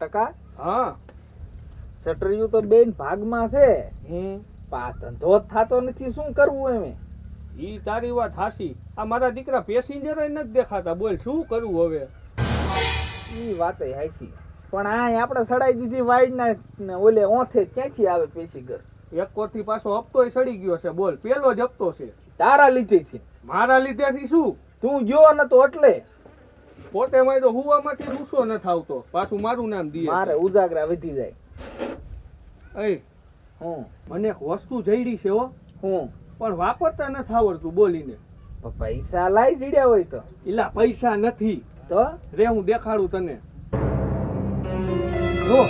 ટકા? હા. સટરિયું તો બેન ભાગમાં છે. પણ ધંધો થાતો નથી શું કરવું એમે? ઈ તારી વાત હાસી આ મારા દીકરા પેસેન્જર નથી દેખાતા. બોલ શું કરવું હવે? ઈ વાત હાસી પણ આ આપણે સડાઈ દીધી વાઈડ ના ઓલે ઓથે ક્યાંથી આવે ઘર એક કોથી પાછો હપ્તોય સડી ગયો છે. બોલ પેલો જ હપ્તો છે. તારા લીધે છે મારા લીધેથી શું? તું ગયો તો એટલે? પોતે માય તો હુવામાંથી રૂસો ન આવતો પાછું મારું નામ દીએ મારે ઉજાગરા વધી જાય. એ હું. મને એક વસ્તુ જઈડી છે હો. હું. પણ વાપરતા નથી આવડતું બોલીને. પૈસા લાઈ જીડ્યા હોય તો. એલા પૈસા નથી. તો? રે હું દેખાડું તને. જો.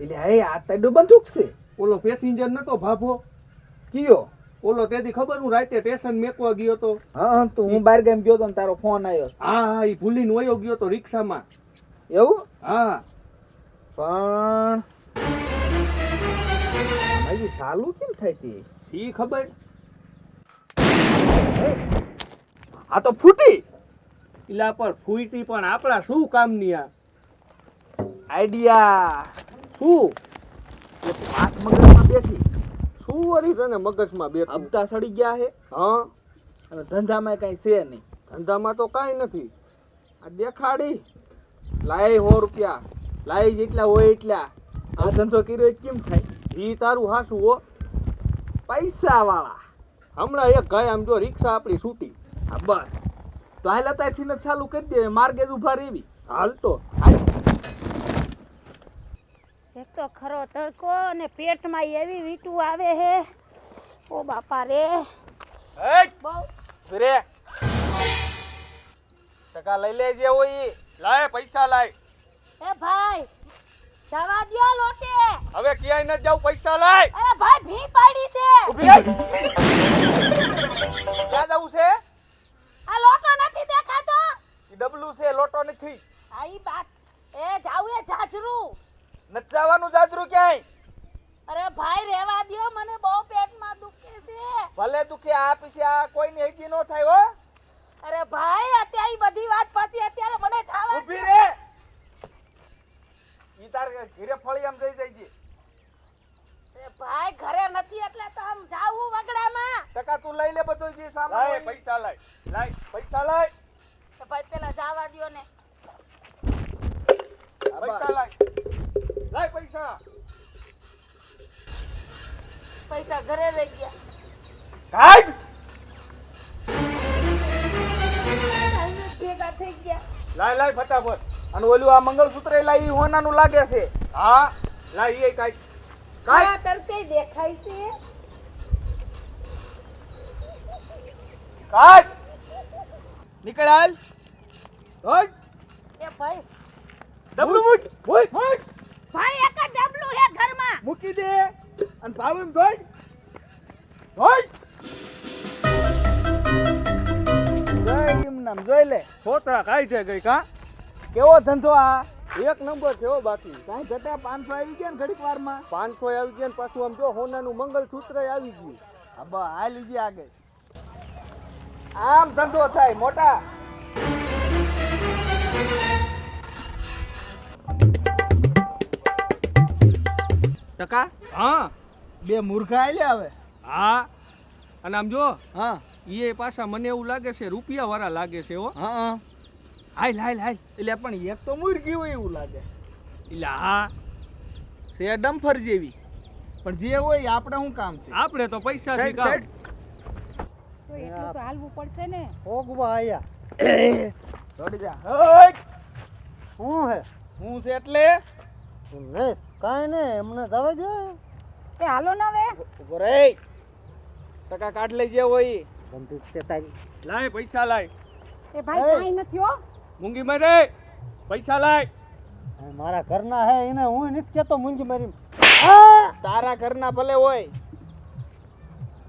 એટલે આ તાડું બંદૂક છે. ઓલો પેસેન્જર નતો ભાભો. કયો? ઓલો તેથી ખબર હું રાતે સ્ટેશન મેકવા ગયો તો? હા તો હું બાર ગેમ ગયો તો તારો ફોન આવ્યો હા હા એ ભૂલીને વયો ગયો તો રિક્ષામાં. એવું? હા. પણ ભાઈ સાલું કેમ થાય તે સી ખબર આ તો ફૂટી. ઇલા પણ ફૂટી પણ આપણા શું કામની આ? આઈડિયા. શું? એક વાત મગજમાં બેઠી. શું વળી તને મગજમાં બે હપ્તા સડી ગયા છે? હા. અને ધંધામાં કઈ છે નહીં. ધંધામાં તો કાંઈ નથી. આ દેખાડી. લાય સો રૂપિયા. લાય જેટલા હોય એટલા. આ ધંધો કર્યો કેમ થાય? એ તારું હાસું હો. પૈસા વાળા હમણાં એક ગાય આમ જો રિક્ષા આપણી છૂટી. હા બસ. તો હાલ અત્યારથી ચાલુ કરી દે માર્ગે જ ઊભા રહેવી. હાલ તો. એક તો ખરો તડકો અને પેટમાં એવી વીટું આવે હે. ઓ બાપા રે. બહુ. રે. ટકા લઈ લેજે હોય. લાય પૈસા લાય. એ ભાઈ જવા દ્યો લોટે. હવે ક્યાંય ન જાવ પૈસા લાય. અરે ભાઈ ભી પાડી છે ઊભી રહે. ક્યાં જવું છે આ લોટો નથી દેખાતો ઈ ડબલું છે લોટો નથી આઈ બાત એ જાવ એ જાજરું નથી જાજરું ક્યાંય? અરે ભાઈ રેવા દ્યો મને બહુ પેટમાં દુખે છે. ભલે દુખે આ પછી આ કોઈની હેગી નો થાય હો. અરે ભાઈ અત્યારે બધી વાત પછી અત્યારે મને ખાવા ઊભી રે. ઈ તાર ઘરે ફળી આમ જઈ જઈજી અરે ભાઈ ઘરે નથી એટલે તો આમ જાવું વગડામાં. ટકા તું લઈ લે બધું જે સામાન લાય પૈસા લાય. લાય પૈસા લાય. તો ભાઈ પેલા જવા દ્યો ને પૈસા. લાય. લાય પૈસા. પૈસા ઘરે રહી ગયા. કાઢ. ભેગા થઈ ગયા. લાય લાય ફટાફટ. અને ઓલું આ મંગળસૂત્ર લાઈ હોનાનું લાગે છે. હા લાય એ કાંઈ હા તરતે દેખાય છે? કાઢ. નીકળ હાલ એ ભાઈ. ડબલું મૂક. મૂક. મૂક. ભાઈ એક જ ડબલું હે ઘરમાં. મૂકી દે. અને ભાવિમ ધોઈ ધોઈ જોઈ. એમ નામ જોઈ લે. છોતરા કાંઈ છે ગઈ કા? કેવો ધંધો આ? એક નંબર છે હો બાકી. કાંઈ ઘટા પાંચસો આવી ગયા ને ઘડીક વારમાં. પાંચસો આવી ગયા ને પાછું આમ જો હોનાનું મંગલસૂત્ર આવી ગયું. હા બસ હાલ લીધી આગળ. આમ ધંધો થાય મોટા. ટકા? હા. બે મૂર્ખા આલ્યા હવે. હા. અને આમ જો હા. એ પાછા મને એવું લાગે છે રૂપિયા વાળા લાગે છે હો. હા હા. હાલ હાલ હાલ. એટલે પણ એક તો મુર્ગી હોય એવું લાગે. એટલે હા. છે ડમ્ફર જેવી. પણ જે હોય એ આપણે શું કામ છે? આપણે તો પૈસા થી કામ તો એટલું તો હાલવું પડશે ને. ઓગવા આયા. દોડી જા! શું હે? હું છે એટલે? ને કાંઈ નહીં એમને જવા દે. એ હાલો ના વે ઊભો રે ટકા કાઢ લઈ જે હોય. બંદૂક છે તારી. લાય પૈસા લાય. એ ભાઈ. કાંઈ નથી હો. મૂંગી મારે પૈસા લાય. મારા ઘરના હે એને હું નથી કેતો મૂંગી મારી તારા ઘરના ભલે હોય.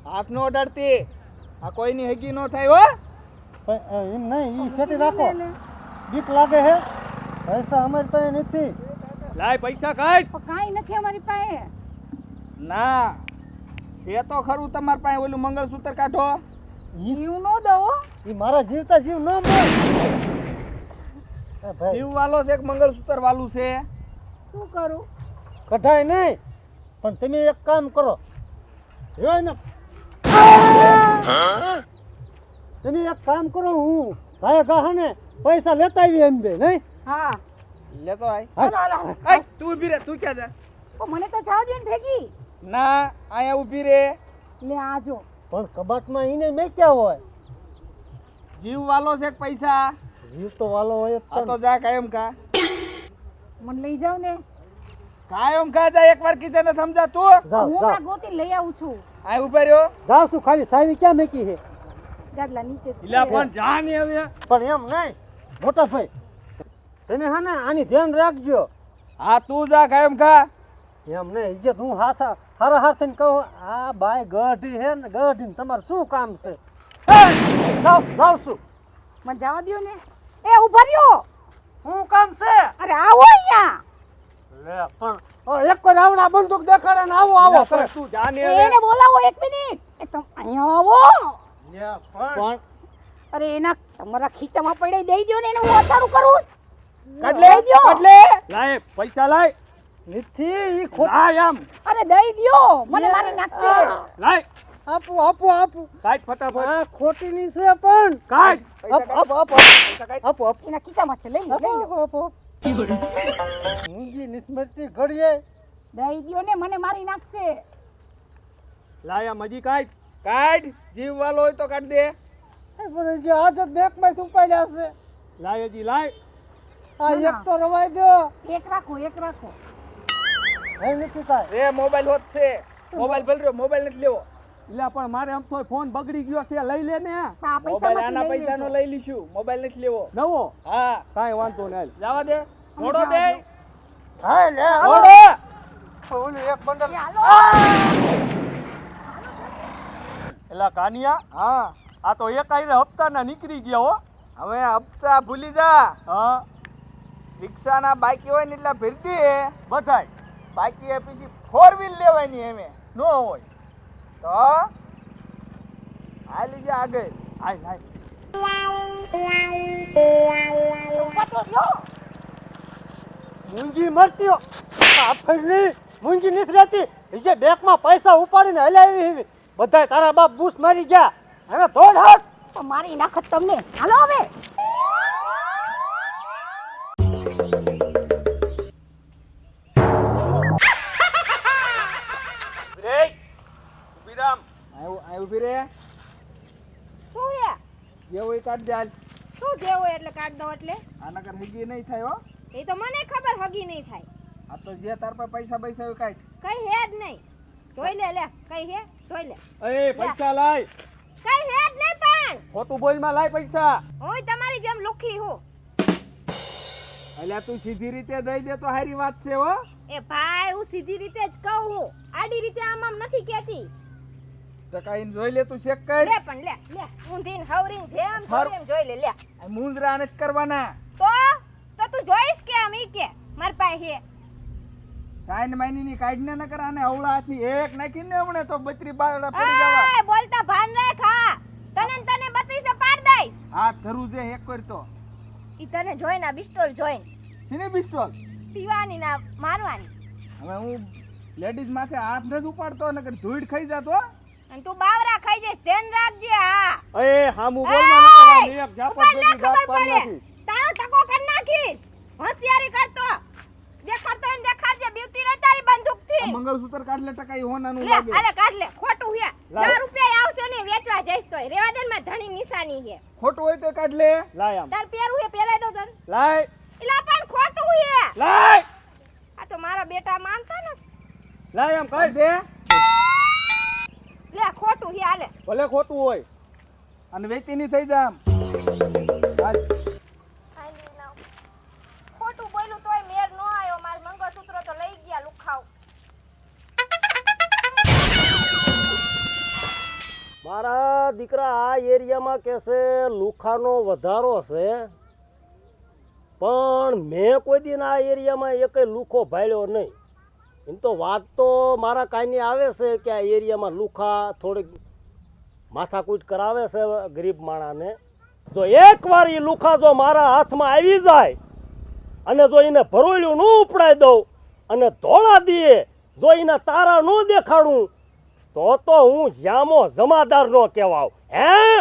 હાથ નો ડરતી આ કોઈની હગી નો થાય હો. એમ નહીં ઈ સેટી રાખો. બીક લાગે હે. પૈસા અમારી પાસે નથી. લાય પૈસા કાઢ પણ કાંઈ નથી અમારી પાસે. ના છે તો ખરું તમાર પાસે ઓલું મંગળસૂત્ર કાઢો. જીવ નો દો ઈ મારા જીવતા જીવ ન મળે. ભાઈ. જીવ વાલો છે કે મંગળસૂત્ર વાલું છે. શું કરું? કઢાય નહીં પણ તમે એક કામ કરો. ને તમે એક કામ કરો હું ભાઈ ને પૈસા લેતા આવી એમ બે નહીં? હા. લેતો આય. હાલો હાલો આય તું ઊભી રે તું ક્યાં જા ઓ, મને તો જાવ દે ને ભેગી. ના અહીંયા ઊભી રે. લે આજો પણ કબાટમાં એને મે ક્યાં હોય. જીવ વાલો છે પૈસા? જીવ તો વાલો હોય આ તો જા કાયમ કા મને લઈ જાવ ને. કાયમ કા જા એકવાર કીધે ને સમજા તું. હું ના ગોતી લઈ આવું છું. આય ઊભા રહ્યો. જાઉં છું ખાલી સાવી ક્યાં મેકી છે? ગાડલા નીચે ઇલા પણ જા ને હવે. પણ એમ નહીં. મોટા ભાઈ તમે હા ને આની ધ્યાન રાખજો. હા તું જા કાયમ કા એમ નહીં ઇજ્જત હું હાથા હારા હાથ થઈને કહું આ બાય ગઢી હે ને ગઢી તમારે શું કામ છે? જાઉં જાઉં છું. મને જવા દ્યો ને. એ ઊભા રહ્યો. શું કામ છે? અરે આવો અહીંયા. લે પણ એક કોઈ રાવણા બંદૂક દેખાડે ને આવો આવો તું જાને એને બોલાવો એક મિનિટ. એ તમે અહીંયા આવો. પણ પણ અરે એના તમારા ખીચામાં પડી દઈ દ્યો ને એને હું અતારું કરું. કાઢ લે કાઢ લે લાય પૈસા લાય. નથી ઈ ખોટ લાય આમ. અરે દઈ દ્યો. મને મારી નાખશે લાય. આપુ આપુ આપું. કાઢ ફટાફટ. આ ખોટીની છે પણ. કાઢ. આપ આપ આપ આપો. આપો એના ખીચામાં છે. લઈ લો લઈ લો આપો આપો મૂંગી નિસ્મૃતિ ઘડીએ. દઈ દ્યો ને મને મારી નાખશે લાય આમ હજી કાઢ. કાઢ. જીવ વાલો હોય તો કાઢ દે. એ પણ જે આજ બેકમાં ઉપાડ્યા છે. લાય જી લાય. આ એક તો રવાઈ દો એક રાખો એક રાખો. હે નથી કાય રે મોબાઈલ હોત છે. મોબાઈલ ભલ રહ્યો મોબાઈલ નથી લેવો એટલે પણ મારે આમ તો ફોન બગડી ગયો છે લઈ લે ને. આ પૈસા મોબાઈલ આના પૈસાનો લઈ લીશું મોબાઈલ નથી લેવો. નવો? હા. કાઈ વાંધો નહીં જવા દે. ઘોડો દે. હા લે ઘોડો ઓલું એક બંડલ. એલા કાનિયા હા. આ તો એક આઈને હપ્તાના નીકળી ગયા હો. હવે હપ્તા ભૂલી જા. હા. રિક્ષાના બાકી હોય ને એટલા ભરતી હે બધાય. બાકી એ પછી ફોર વ્હીલ લેવાની એમે ન હોય. તો હાલી લીજે આગળ. હાય હાય મૂંગી મરતી આફરની આ મૂંગી નથી રહેતી. જે બેંકમાં પૈસા ઉપાડીને હલાવી એવી બધાય તારા બાપ બૂસ મારી ગયા. હવે ધોડ હાથ. તો મારી નાખત તમને. હાલો હવે. જે હોય કાઢ દે શું જે હોય એટલે કાઢ દો એટલે? આના કર હગી નહીં થાય હો. એ તો મને ખબર હગી નહીં થાય. આ તો જે તાર પર પૈસા પૈસા હોય કાઢ કઈ હે જ નહીં. જોઈ લે લે. કઈ હે? જોઈ લે. એ પૈસા લાય. કઈ હે જ નહીં પણ. ખોટું બોલમાં લાય પૈસા. હું તમારી જેમ લુખી હું. અલ્યા તું સીધી રીતે દઈ દે તો હારી વાત છે હો. એ ભાઈ હું સીધી રીતે જ કહું. આડી રીતે આમ આમ નથી કહેતી. તો જોઈ લે તું ચેક કર લે પણ લે લે. ઊંધીન હવરીન જેમ. જોઈ એમ જોઈ લે લે. મુંદરા નથી કરવાના. તો? તો તું જોઈશ કે આમ ઈ કે? માર પાસે. હે સાઈન માઈની ની કાઢ ને કર આને અવળા હાથની એક નાખીને હમણે તો બત્રી બારડા પડી જવા. બોલતા ભાન રાખ હા. તને તને તને બત્રીસે પાડ દઈશ. હાથ ધરું જે એક કરતો ઈ તને જોઈને આ બિસ્ટોલ જોઈને શીની બિસ્ટોલ? પીવાની ના મારવાની. હવે હું લેડીઝ માથે હાથ નથી ઉપાડતો નકર ધૂળ ખાઈ જાતો અને તું બાવરા ખાઈ જઈશ ધ્યાન રાખજે હા એ હામું બોલમાં ન કરા! ને એક ના દાંત ખબર પાડી પડે. નાખી. તારો ટકો કર નાખી. હોશિયારી કરતો. દેખાડતો એને દેખાડજે બીવતી રે તારી બંદૂકથી મંગળસૂત્ર કાઢ લે ટકાઈ હોનાનું લાગે. અરે કાઢ લે ખોટું હે. લાવ. દસ રૂપિયા આવશે ને વેચવા જઈશ તોય. રેવા દે ને ધણી નિશાની હે. ખોટું હોય તો કાઢ લે. લાય આમ. તાર પેરું હે પહેરાઈ દો તન. લાય. એલા પણ ખોટું હે. લાય. આ તો મારા બેટા માનતા ને લાય આમ કાઢ દે. ખોટું હે હાલે. ભલે ખોટું હોય અને વેચી ની થઈ જા આમ હાલ. ખાઈ નાવ. ખોટું બોલ્યું તોય મેર નો આવ્યો. માર મંગળસૂત્ર તો લઈ ગયા લુખાવ. મારા દીકરા આ એરિયામાં કે છે લુખાનો વધારો છે. પણ મેં કોઈ દિન આ એરિયામાં એકે લુખો ભાળ્યો નહીં. એમ તો વાત તો મારા કાંઈની આવે છે કે આ એરિયામાં લુખા થોડીક માથાકૂટ કરાવે છે ગરીબ માણાને. જો એકવાર એ લુખા જો મારા હાથમાં આવી જાય અને જો એને ભરોળ્યું ન ઉપડાઈ દઉં અને ધોળા દીએ, જો એના તારા ન દેખાડું, તો તો હું જામો જમાદાર નો કહેવાવ હા?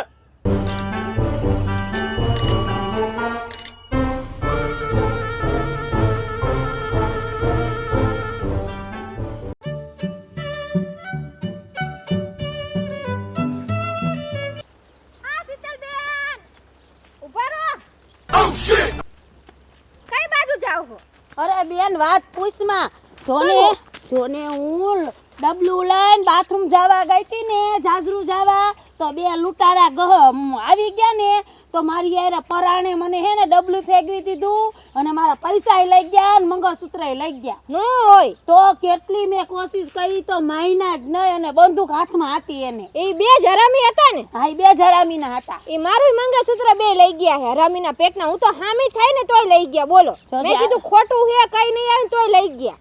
બેન વાત પૂછમાં. જોને જોને હું ડબલું લઈને બાથરૂમ જવા ગઈ હતી ને જાજરૂ જવા. તો બે લૂંટારા ગહ આવી ગયા ને તો મારી યાર પરાણે મને હે ને ડબલું ફેંકવી દીધું અને મારા પૈસા લઈ ગયા અને મંગળસૂત્ર લઈ ગયા. નો હોય. તો કેટલી મેં કોશિશ કરી તો માયના જ નહીં અને બંદૂક હાથમાં હતી એને. એ બે જ હરામી હતા ને? હા બે બે જરામીના હતા. એ મારું મંગળસૂત્ર બે લઈ ગયા હે હરામીના પેટના હું તો હામી થાય ને તોય લઈ ગયા. બોલો. જો મેં કીધું ખોટું હે કઈ નહીં આવે તોય લઈ ગયા.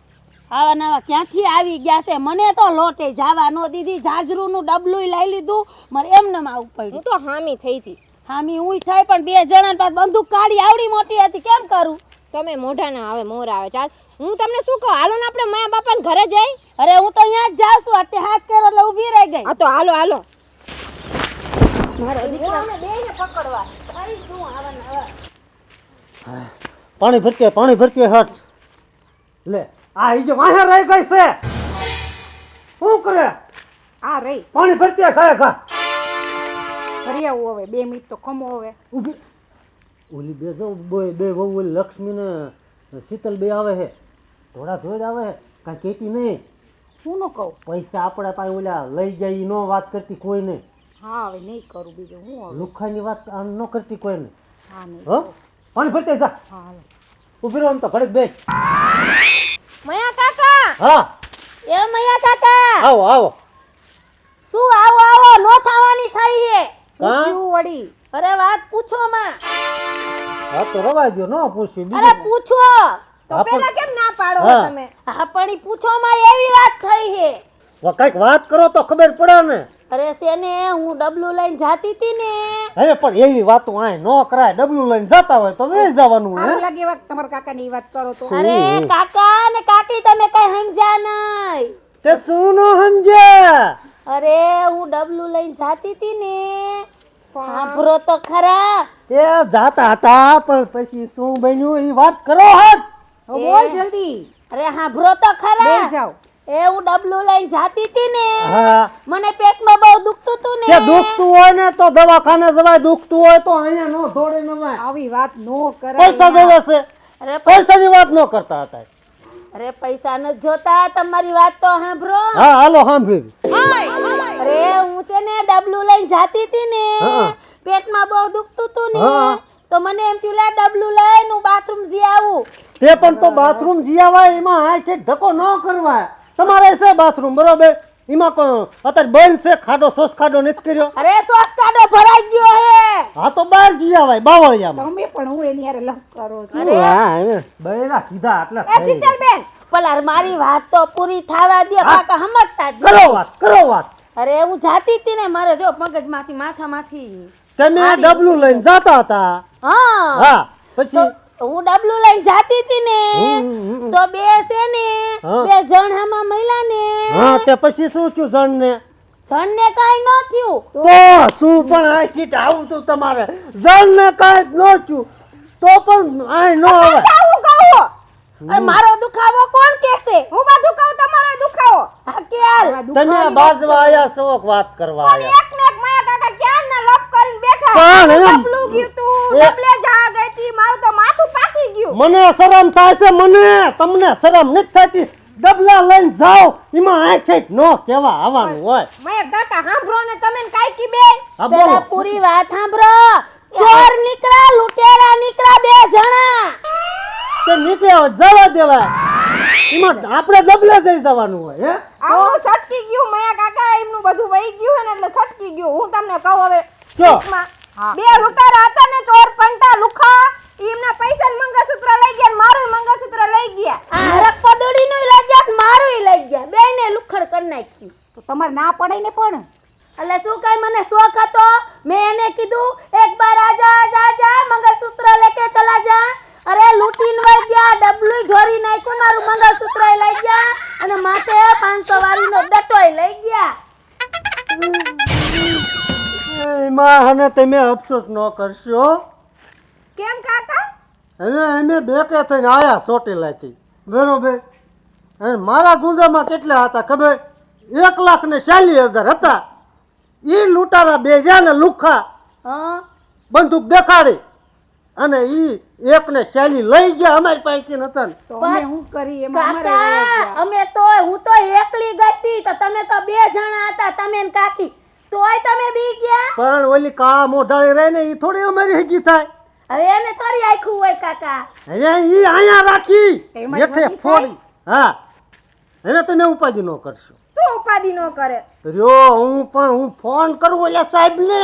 આવા નવા ક્યાંથી આવી ગયા છે? મને તો લોટે જાવા નો દીધી. જાજરૂનું ડબલું લઈ લીધું. મારે એમને આવું પડ્યું. હું તો હામી થઈ હતી. હામી હું થાય પણ બે જણા પાસ બંદૂક કાઢી આવડી મોટી હતી. કેમ કરું? તમે મોઢા ના આવે મોર આવે ચાલ હું તમને શું કહું? હાલો ને આપણે માયા બાપાને ઘરે જઈ. અરે હું તો અહીંયા જ જાઉં છું. અત્યારે હાથ કરો એટલે ઊભી રહી ગઈ. હા તો હાલો હાલો. પાણી ભરતી પાણી ભરતી હટ. લે આ ઈ જે વાહે રહી ગઈ છે. શું કરે? આ રહી. પાણી ભરતી ખાય ખા ફરી આવું હવે બે મિનિટ તો ખમો હવે. ઊભી. ઓલી બે જો બે બે વહુ ઓલી લક્ષ્મી ને શીતલ બે આવે છે થોડા ધોઈ આવે છે કાંઈ કહેતી નહીં. હું ન કહું? પૈસા આપણા પાસે ઓલા લઈ જાય એ નો વાત કરતી કોઈ નહીં હા હવે નહીં કરું બીજું હું લુખાની વાત આમ ન કરતી કોઈ નહીં હા નહીં હો? પાણી ભરતી જા. હા ઊભી ઊભી રહો તો ઘડીક બેસ. મયા કાકા! હા. એ મૈયા કાકા! આવો આવો. શું આવો આવો? નો થવાની થઈ છે. પૂછ્યું વળી અરે વાત પૂછો માં હા તો રવા દો ન પૂછ્યું અરે પૂછો. તો પેલા કેમ ના પાડો તમે? હા પણ પૂછો માં એવી વાત થઈ છે. કાંઈક વાત કરો તો ખબર પડે ને. અરે સેને હું ડબલું લઈને જાતી હતી ને. હવે પણ એવી વાતો આય નો કરાય. ડબલું લઈને જતા હોય તો વે જવાનું હે? લાગે વાત તમારા કાકાની વાત કરો તો. અરે કાકા ને કાકી તમે કઈ સમજ્યા નહીં. તે શું નો સમજ્યા? અરે હું ડબલું લઈને જાતી હતી ને. સાંભળો તો ખરા. એ જાતા હતા પણ પછી શું બન્યું એ વાત કરો હટ. બોલ જલ્દી. અરે સાંભળો તો બે ખરા જાઓ. એ હું ડબલું લઈને જાતી હતી ને. હા. મને પેટમાં બહુ દુખતું હતું કે ને દુખતું હોય ને તો દવાખાને જવાય દુખતું હોય તો અહીંયા નો દોડે નવાય. આવી વાત નો પૈસા દેવાશે અરે પૈસાની વાત નો કરતા હતા. અરે પૈસા ન જોતા તમારી વાત તો સાંભળો. હા હાલો સાંભળી અરે હું છે ને ડબલું લઈને જાતી હતી ને પેટમાં બહુ દુખતું હતું ને તો મને એમ થયું લે ડબલું લઈને હું બાથરૂમ જઈ આવું. તે પણ તો બાથરૂમ જીયાવાય એમાં હાય ઠેક ધક્કો ન કરવા તમારે છે બાથરૂમ બરોબર? એમાં કોઈ અત્યારે બંધ છે ખાડો સોસ ખાડો નથી કર્યો. અરે સોસ ખાડો ભરાઈ ગયો હે. હા તો બહાર જીયાવાય બાવળિયામાં. તમે પણ હું એની હારે લવ કરો છો. અરે. હા બૈરા કીધા એટલે એ શીતલબેન પલાર મારી વાત તો પૂરી થવા દે કાકા સમજતા જ કરો વાત કરો વાત. અરે હું જાતી હતી ને મારે જો મગજમાંથી માથામાંથી તમે ડબલું લઈને જતા હતા. હા. હા પછી? હું ડબલું લઈને જાતી હતી ને. તો બે છે ને બે જણ હામાં મહિલા ને. હા તે પછી શું થયું જણને? જણ ને કાઈ ન થયું. તો શું પણ આ કીટ આવું તું તમારે? જણ ને જ ન થયું. તો પણ આ ન આવે. આવું કહો. અરે મારો દુખાવો કોણ કહેશે? હું બધું કહું તમારો દુખાવો? હા કે હાલ તમે બાજવા આયા શોક વાત કરવા આયા. એક ને એક માયા કાકા ક્યાં ના બેઠા પણ ડબલું ગયું તું ડબલે જા ગઈ તી મારું તો માથું પાકી ગયું. મને શરમ થાય છે મને. તમને શરમ નથી થતી. ડબલા લઈને જાઓ એમાં આ છે ન કેવા આવવાનું હોય. મેં કાકા સાંભળો ને તમે ને કાંઈકી બે પેલા પૂરી વાત સાંભળો. ચોર નીકળ્યા લૂંટેરા નીકળ્યા બે જણા. તે નીકળ્યા જવા દેવા એમાં આપણે ડબલે જઈ જવાનું હોય હે? આવું છટકી ગયું માયા કાકા એમનું બધું વહી ગયું હે ને એટલે છટકી ગયું. હું તમને કહું હવે કયો? બે લૂંટારા હતા ને ચોર પંટા લુખા. ઈ એમના પૈસા ને મંગળસૂત્ર લઈ ગયા મારું મંગળસૂત્ર લઈ ગયા. આ હરક પદોડી નું લઈ ગયા મારું લઈ ગયા. બે ને લુખડ કરી નાખ્યું. તો તમારે ના પડે ને પણ. એટલે શું કઈ મને શોખ હતો? મેં એને કીધું એક બાર આજા આજા આજા મંગળસૂત્ર લેકે ચલા જા. અરે લૂંટીને વઈ ગયા ડબલું ઢોરી નાખ્યું મારું મંગળસૂત્ર લઈ ગયા. અને માથે પાંચસો વાળીનો ડટોય લઈ ગયા એમાં અને તમે અફસોસ ન કરશો. કેમ કાકા? હવે અમે બેકે થઈને આયા ચોટીલાથી. બરોબર? અને મારા ગુંજામાં કેટલા હતા ખબર? એક લાખ ને ચાલીસ હજાર હતા. એ લૂંટારા બે ગયા ને લુખા. હા. બંદૂક દેખાડી. અને ઈ એક ને શૈલી લઈ ગયા અમારી પાસેથી નતા ને તો અમે શું કરી એમાં અમારે વયા કાકા ગયા. અમે તો હું તો એકલી ગઈ તો તમે તો બે જણા હતા તમે કાકી. તોય તમે બી ગયા? પણ ઓલી કા મોઢાળી રહે ને એ થોડી અમારી હેગી થાય. હવે એને કરી આખું હોય કાકા. હવે ઈ અહીંયા રાખી. હેઠે ફોડી. હા. હવે તમે ઉપાધિ ન કરશો. તું ઉપાધિ ન કરે. રહ્યો હું પણ હું ફોન કરું ઓલા સાહેબ ને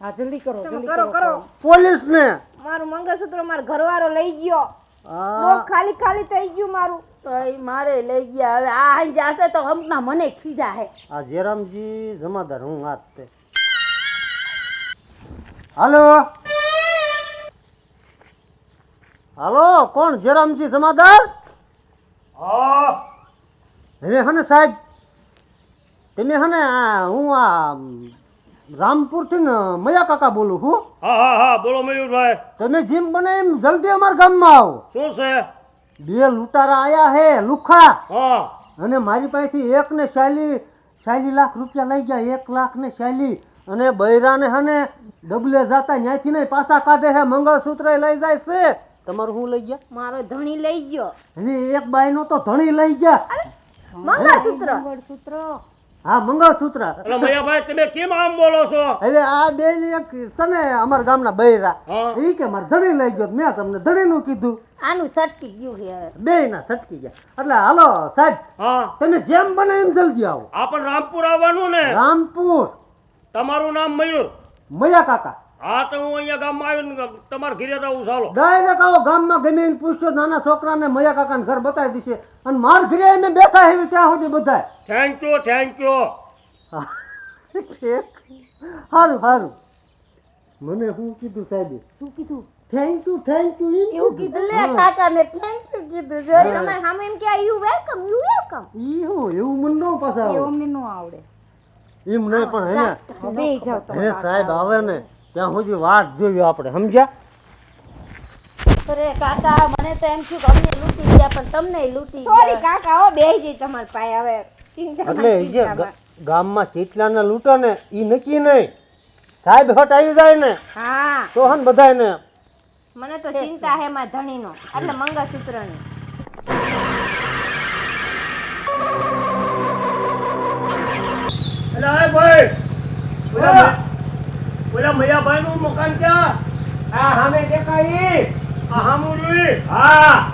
હા જલ્દી કરો જલ્દી કરો કરો પોલીસ ને મારું મંગળસૂત્ર મારો ઘરવાળો લઈ ગયો. ખાલી ખાલી થઈ ગયું મારું. તોય મારે લઈ ગયા. હવે આ અહીં જાશે તો હમણાં મને ખીજા હે. આ જયરામજી જમાદાર હું હાથ તે હાલો? હાલો કોણ જયરામજી જમાદાર? હવે હને સાહેબ? તમે હને આ હું આ રામપુરથી થી મયા કાકા બોલું હું હા હા હા બોલો મયુરભાઈ. તમે જેમ બને એમ જલ્દી અમારા ગામમાં આવો. શું છે? બે લૂંટારા આયા હે લુખા. હા. અને મારી પાસેથી એક ને ચાલી ચાલી લાખ રૂપિયા લઈ ગયા એક લાખ ને ચાલી. અને બૈરાને હને ડબલે જાતા ન્યાયથી નહીં પાછા કાઢે હે મંગળસૂત્ર લઈ જાય છે. તમારું શું લઈ ગયા? મારો ધણી લઈ ગયો. હવે એક બાઈનો તો ધણી લઈ ગયા. મંગળસૂત્ર. મંગળસૂત્ર. હા મંગળસૂત્ર. એટલે મૈયાભાઈ તમે કેમ આમ બોલો છો? હવે આ બે એક છે ને અમારા ગામના બૈરા. એ કે મારે ધણી લઈ ગયો મેં તમને ધણીનું કીધું. આનું સટકી ગયું છે હવે. બે ના સટકી ગયા. એટલે હાલો સાહેબ હા. તમે જેમ બને એમ જલ્દી આવો. આ પણ રામપુર આવવાનું ને? રામપુર. તમારું નામ મયુર? મયા કાકા. હા તો હું અહીંયા ગામમાં આવીને તમારા ઘરે આવું ચાલો ડાયરેક્ટ આવો ગામમાં ગમે એને પૂછશો નાના છોકરાને મયા કાકાને ઘર બતાવી દેશે. અને માર ઘરે અમે બેઠા heavy ત્યાં સુધી બધા થેન્ક યુ થેન્ક યુ સારું સારું મને શું કીધું સાહેબ? શું કીધું? થેન્ક યુ થેન્ક યુ એવું કીધું લે કાકાને થેન્ક યુ કીધું. જો તમારે સામે એમ કે યુ વેલકમ યુ વેલકમ ઈ હો એવું મન નો પાછા એ આવે. અમને ન આવડે. એમ નહીં પણ હે ને બે જાવ તો હે સાહેબ આવે ને ત્યાં સુધી વાટ જોયું આપણે સમજ્યા? અરે કાકા મને તો એમ થયું કે અમને લૂંટી ગયા પણ તમને લૂંટી સોરી કાકા હો બેહી જઈ તમાર પાસે હવે ચિંતા એટલે જે ગામમાં કેટલાના લૂંટો ને ઈ નક્કી નહીં. સાહેબ હટ આવી જાય ને. હા. તો હન બધાયને મને તો ચિંતા હે મારા ધણીનો. એટલે મંગળસૂત્રની. એટલે આ ભાઈ! ઓલા ઓલા મૈયાભાઈ નું મકાન ક્યાં? આ સામે દેખાઈ આ હામું જોઈ? હા.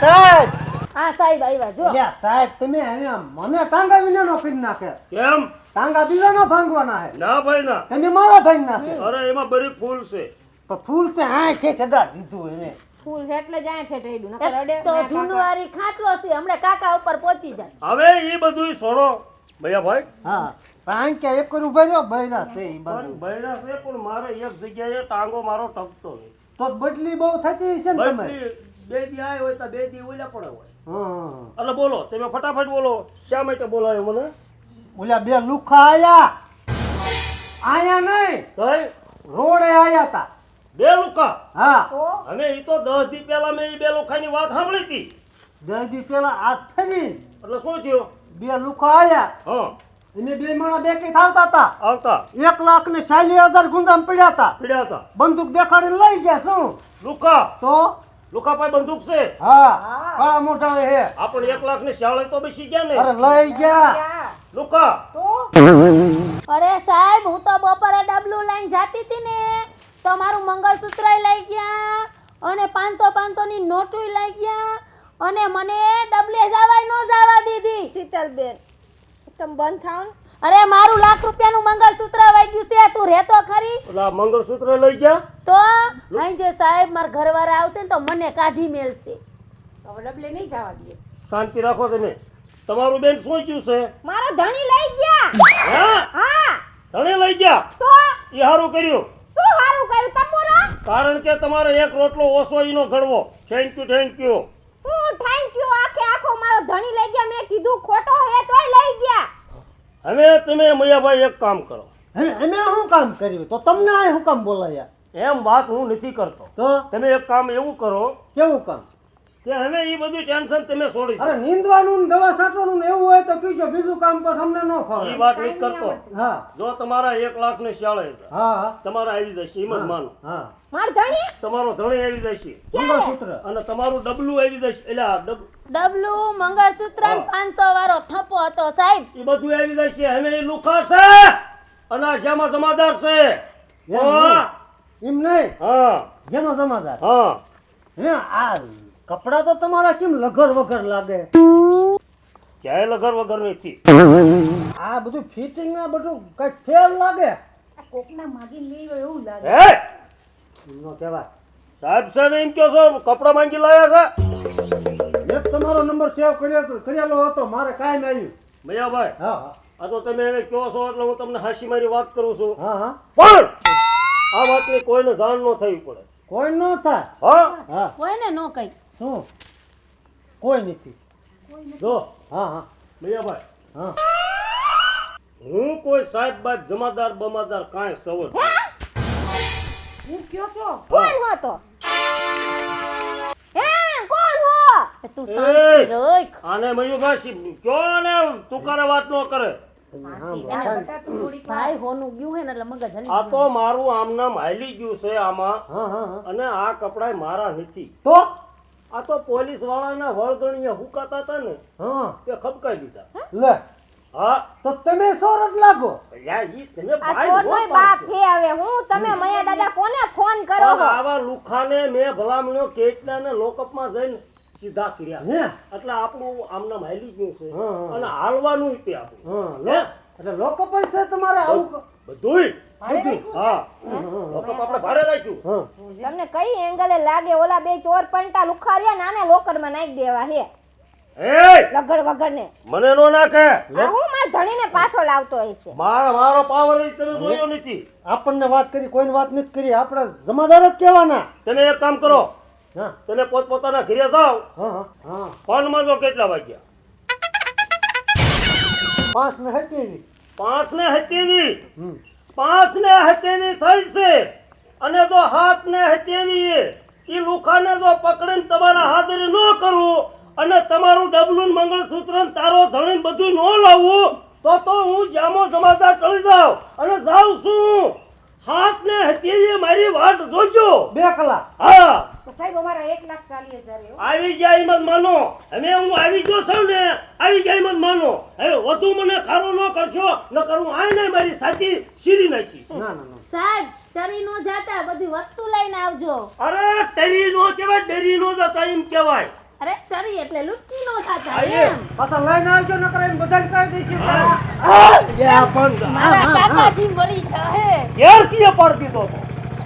સાહેબ! હા સાહેબ આવ્યા જો સાહેબ તમે મને ટાંગા વિના નો નાખે. કેમ? ટાંગા બીજા નો ભાંગવાના હે. ના ભાઈ ના. તમે મારા ભાઈ ના અરે એમાં બરી ફૂલ છે. પણ ફૂલ છે આ છે કદા દીધું એને. ફૂલ છે એટલે જાય ફેટ રેડું નકર અડે તો જૂનવારી ખાટલો છે હમણે કાકા ઉપર પહોંચી જાય. હવે ઈ બધું છોડો મૈયાભાઈ હા પણ કે એક વાર ઊભા રહ્યો બૈરા છે ઈ પણ બધું. બૈરા છે પણ મારે એક જગ્યાએ ટાંગો મારો ટકતો નથી તો બદલી બહુ થતી છે ને તમે? બે દી આય હોય તો બે દી ઓલા પડે હોય. હા એટલે બોલો તમે ફટાફટ બોલો શા માટે બોલાયો મને? ઓલા બે લુખા આયા. આયા નહીં. તોય રોડે આયા તા. બે લુખા? હા. અને એ તો દસ દી પહેલા મેં ઈ બે લુખાની વાત સાંભળી હતી દસ દી પેલા આ ફરી. એટલે શું થયું? બે લુખા આયા. હા. એને બે માણા બે કઈ થાવતા હતા આવતા. એક લાખ ને ચાલીસ હજાર ગુંદામ પડ્યા હતા પીડ્યા હતા બંદૂક દેખાડીને લઈ ગયા શું? લુખા? તો લુકા પાસે બંદૂક છે. હા કાળા મોટા હે આપણ એક લાખની શાળે તો બેસી ગયા ને. અરે લઈ ગયા. લુકા અરે સાહેબ હું તો બપોરે ડબલું લાઈન જાતી હતી ને. તો મારું મંગળસૂત્ર લઈ ગયા અને પાંચસો પાંચસો ની નોટું લઈ ગયા અને મને ડબલે જવાય ન જવા દીધી. શીતલબેન તમે બંધ થાવ ને. અરે મારું લાખ રૂપિયાનું મંગળસૂત્ર વાગ્યું છે તું રહેતો ખરી? એટલે મંગળસૂત્ર લઈ ગયા? તો અહીં જે સાહેબ મારા ઘરવાળા આવશે ને તો મને કાઢી મેલશે. હવે ડબલે નહીં જવા દે શાંતિ રાખો તમે. તમારું બેન શું થયું છે? મારો ધણી લઈ ગયા. હા? હા. ધણી લઈ ગયા? તો? એ સારું કર્યું? શું સારું કર્યું? તંબુરો? કારણ કે તમારો એક રોટલો ઓછો ઈનો ઘડવો. થેન્ક યુ થેન્ક યુ હું થેન્ક યુ આખે આખો મારો ધણી લઈ ગયા. મેં કીધું ખોટો હે તોય લઈ ગયા. હવે તમે મૈયાભાઈ એક કામ કરો. અમે શું કામ કર્યું? તો તમને આ શું કામ બોલાયા? એમ વાત હું નથી કરતો. તો? તમે એક કામ એવું કરો કેવું કામ? કે હવે એ બધું ટેન્શન તમે છોડી અરે નીંદવાનું દવા છાંટવાનું ને એવું હોય તો કીજો બીજું કામ તો તમને ન એ વાત નથી કરતો. હા. જો તમારા એક લાખ ને શાળે હા. તમારા આવી જશે એમ જ માનો. હા. માર ધણી? તમારો ધણી આવી જશે. મંગળસૂત્ર. અને તમારું ડબલું આવી જશે. એટલે આ ડબલું મંગળસૂત્ર હા. પાંચસો વાળો થપ્પો હતો સાહેબ. એ બધું આવી જશે હવે એ લુખા છે. અને આ શ્યામા જમાદાર છે. એમ હા. એમ નહીં? હા. જેનો સમાધાન? હા. હે આ કપડા તો તમારા કેમ લગર વગર લાગે? ક્યાંય લગર વગર નથી. આ બધું ફિટિંગ ના બધું કઈ ફેર લાગે? કોકના માગી લઈ એવું લાગે. હે? નો કહેવાય. સાહેબ સર એમ કહો છો કપડા માંગી લાયા છે? એક તમારો નંબર સેવ કર્યો હતો કરેલો હતો મારે કાયમ આવ્યું. મૈયાભાઈ હા હા. આ તો તમે એને કહો છો એટલે હું તમને હાસી મારી વાત કરું છું. હા હા. પણ આ વાતની કોઈને જાણ ન થવી પડે. કોઈ ન થાય? હા? હા. કોઈને ન કહી. શું? કોઈ નથી. જો હા હા. મૈયાભાઈ હા. હું કોઈ સાહેબ બાદ જમાદાર બમાદાર કાંઈ સવર હું? કયો છો? કોણ હો તું! શાંતિ રાખ આને મયુભાઈ કયો ને તુકારે વાત ન કરે. ભાઈ હોનું ગયું હે ને એટલે મગજ હલી આ તો મારું આમ નામ હાલી ગયું છે આમાં. હા હા હા. અને આ કપડાય મારા નથી. તો? આ તો પોલીસ વાળાના વળગણીએ હુકાતા હતા ને તે ખબકાઈ દીધા. લે. હા. તો તમે સોરત લાગો? યાર ઈ તમે ભાઈ ચોરનોય નો બાપ પાડશો. હે હવે. હું તમે મયા દાદા કોને ફોન કરો આવા લુખાને મેં ભલામણો કેટલાને લોકઅપમાં જઈને સીધા કર્યા હે? એટલે આપણું આમ નામ હાલી ગયું છે. અને હાલવાનું તે આપણું. હે? એટલે લોકો પૈસા તમારે આવું બધુંય. બધું હા. લોકઅપ આપણે ભાડે રાખ્યું. હા. તમને કઈ એંગલે લાગે? ઓલા બે ચોર પંટા લુખારિયા નાને લોકરમાં નાખી દેવા હે? લગડ વગર ને મને નો નાખે. હું માર ધણીને પાછો લાવતો હોય છે. મારો મારો પાવર તમે જોયો નથી. આપણને વાત કરી કોઈને વાત નથી કરી. આપણે જમાદાર જ કહેવાના. તમે એક કામ કરો. હા. પોત પોતપોતાના ઘરે જાવ હા હા. હા. ફોનમાં જો કેટલા વાગ્યા? પાંચ ને હતી પાંચ ને હત્યાવી? હમ. પાંચ ને હત્યાવી થઈ છે. અને જો હાથ ને હત્યાવી એ લુખાને જો પકડીને તમારા હાજરી ન કરું અને તમારું ડબલું મંગળસૂત્ર ને તારો ધણી બધું ન લાવવું તો તો હું જામો જમાદાર ટળી જાઉં અને જાઉં છું. હાથ ને હત્યાવી મારી વાટ જોજો. બે કલાક. હા. સાહેબ અમારા એક લાખ ચાલીસ હજાર આવી ગયા એમ જ માનો. હવે હું આવી ગયો છું ને આવી ગયા એમ જ માનો. હવે વધુ મને ખારો ન કરશો ન કરું આ ને મારી સાચી સીરી નાખી ના ના ના. સાહેબ ચરી નો જાતા બધી વસ્તુ લઈને આવજો. અરે ટરી નો કહેવાય ડરી નો જતા એમ કહેવાય. અરે સરી એટલે લુટકી નો થાતા. એમ. પાછા લઈને આવજો નકર એને બધાને કહી દઈશું મારા કાકાજી મરી જાહે. ઘેર કીએ પાડી દીધો તો.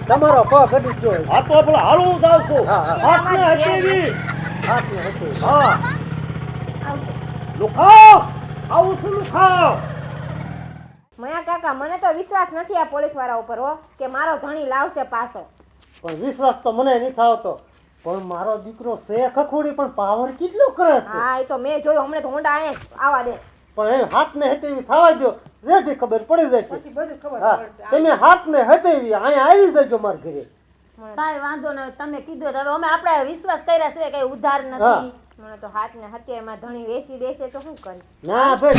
તમારો પગ અડી ગયો આ તો આપણે હાલું હું જાઉં છું હા, હા. હાથને હટેવી હાથ ને હતી હા લુખાવ આવું છું લુખાવ મયા કાકા મને તો વિશ્વાસ નથી આ પોલીસવાળા ઉપર હો કે મારો ધણી લાવશે પાછો. પણ વિશ્વાસ તો મને નહીં આવતો. પણ મારો દીકરો છે ખખોડી પણ પાવર કેટલો કરે છે હા એ તો મેં જોયું હમણાં તો હોંડા અહીંયા આવા દે પણ એ હાથ ને હતેવી થવા દો રેડી ખબર પડી જશે પછી બધું ખબર પડશે તમે હાથ ને હતેવી અહીંયા આવી જજો માર ઘરે કાઈ વાંધો નહીં તમે કીધું હવે અમે આપણે વિશ્વાસ કર્યા છે કઈ ઉધાર નથી મને તો હાથ ને હત્યામાં ધણી વેચી દેશે તો શું કરી ના ભાઈ